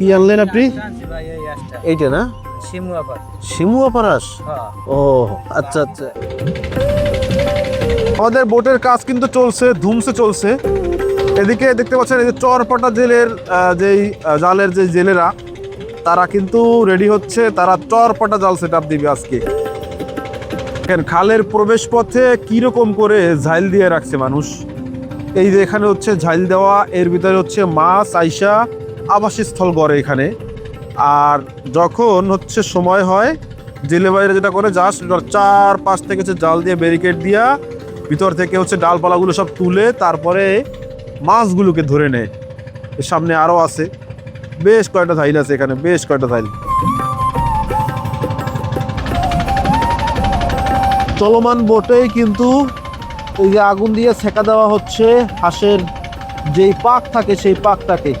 কি আনলেন আপনি? এইটা না? শিমুয়া পারাস ও আচ্ছা আচ্ছা। আমাদের বোটের কাজ কিন্তু চলছে, ধুমসে চলছে। এদিকে দেখতে পাচ্ছেন, এই যে চরপাটা জেলের যেই জালের যে জেলেরা, তারা কিন্তু রেডি হচ্ছে। তারা চরপাটা জাল সেট আপ দিবে আজকে। দেখেন, খালের প্রবেশ পথে কীরকম করে ঝাইল দিয়ে রাখছে মানুষ। এই যে এখানে হচ্ছে ঝাইল দেওয়া, এর ভিতরে হচ্ছে মাছ, আইসা আবাসস্থল গড়ে এখানে। আর যখন হচ্ছে সময় হয় জেলে বাইরে যেটা করে জাস্ট চার পাঁচ থেকে হচ্ছে জাল দিয়ে ব্যারিকেড দিয়া ভিতর থেকে হচ্ছে ডালপালাগুলো সব তুলে তারপরে মাছগুলোকে ধরে নেয়। সামনে আরও আছে। বেশ কয়েকটা ধাইল আছে এখানে, বেশ কয়েকটা ধাইল। চলমান বোটেই কিন্তু এই যে আগুন দিয়ে সেকা দেওয়া হচ্ছে হাঁসের যেই পাক থাকে সেই পাকটাকে।